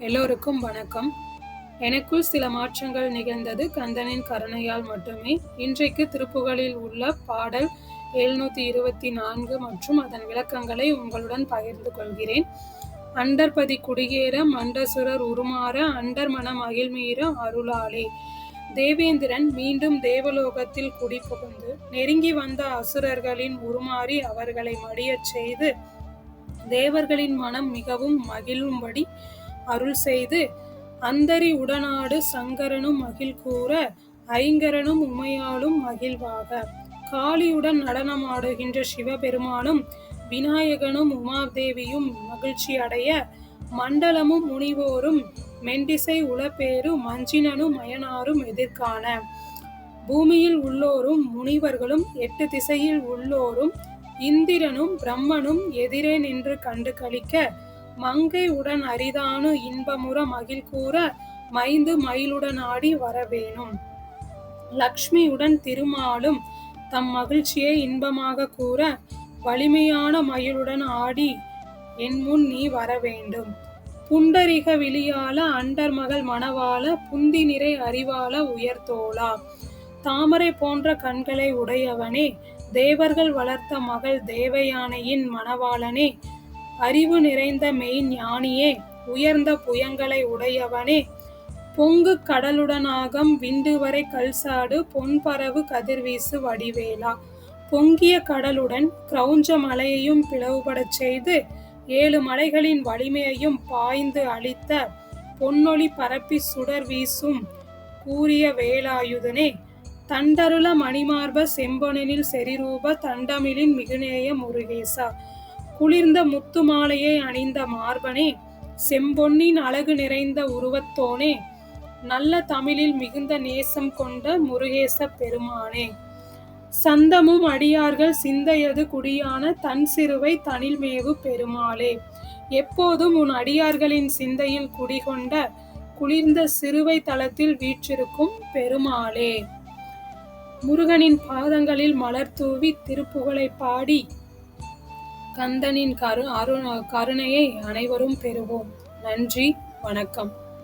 எல்லோருக்கும் வணக்கம். எனக்குள் சில மாற்றங்கள் நிகழ்ந்தது கந்தனின் கருணையால் மட்டுமே. இன்றைக்கு திருப்புகளில் உள்ள பாடல் எழுநூத்தி இருபத்தி நான்கு மற்றும் அதன் விளக்கங்களை உங்களுடன் பகிர்ந்து கொள்கிறேன். அண்டர்பதி குடியேற மண்டசுரர் உருமாற அண்டர் மன மகிழ்மீற அருளாலே. தேவேந்திரன் மீண்டும் தேவலோகத்தில் குடிபுகுந்து நெருங்கி வந்த அசுரர்களின் உருமாறி அவர்களை மடியச் செய்து தேவர்களின் மனம் மிகவும் மகிழும்படி அருள் செய்து அந்தரி உடனாடு சங்கரனும் மகிழ் கூற ஐங்கரனும் உமையாலும் மகிழ்வாக. காளியுடன் நடனமாடுகின்ற சிவபெருமானும் விநாயகனும் உமாதேவியும் மகிழ்ச்சி அடைய மண்டலமும் முனிவோரும் மெண்டிசை உளப்பேரு மஞ்சினனும் மயனாரும் எதிர்காண. பூமியில் உள்ளோரும் முனிவர்களும் எட்டு திசையில் உள்ளோரும் இந்திரனும் பிரம்மனும் எதிரே நின்று கண்டு கழிக்க மங்கை உடன் அரிதானு இன்பமுற மகிழ் கூற மைந்து மயிலுடன் ஆடி வரவேணும். லக்ஷ்மியுடன் திருமாலும் தம் மகிழ்ச்சியை இன்பமாக கூற வலிமையான மயிலுடன் ஆடி என் முன் நீ வர வேண்டும் புண்டரிக விழியால அண்டர் மகள் மணவாள புந்தி நிறை அறிவால உயர்த்தோளா. தாமரை போன்ற கண்களை உடையவனே தேவர்கள் வளர்த்த மகள் தேவயானையின் மணவாளனே அறிவு நிறைந்த மெய் ஞானியே உயர்ந்த புயங்களை உடையவனே. பொங்கு கடலுடனாகம் விண்டு வரை கல்சாடு பொன்பரவு கதிர்வீசு வடிவேலா. பொங்கிய கடலுடன் கிரௌஞ்ச மலையையும் பிளவுபடச் செய்து ஏழு மலைகளின் வலிமையையும் பாய்ந்து அளித்த பொன்னொளி பரப்பி சுடர் வீசும் கூறிய வேலாயுதனே. தண்டருள மணிமார்ப செம்பொனில் செரிரூப தண்டமிழின் மிகுநேய முருகேசா. குளிர்ந்த முத்து மாலையை அணிந்த மார்பனே செம்பொன்னின் அழகு நிறைந்த உருவத்தோனே நல்ல தமிழில் மிகுந்த நேசம் கொண்ட முருகேச பெருமானே. சந்தமும் அடியார்கள் சிந்தையது குடியான தன் சிறுவை தனில்மேவு பெருமாளே. எப்போதும் உன் அடியார்களின் சிந்தையில் குடிகொண்ட குளிர்ந்த சிறுவை தளத்தில் வீற்றிருக்கும் பெருமாளே. முருகனின் பாதங்களில் மலர் தூவி திருப்புகழை பாடி கந்தனின் கரு அரு கருணையை அனைவரும் பெறுவோம். நன்றி வணக்கம்.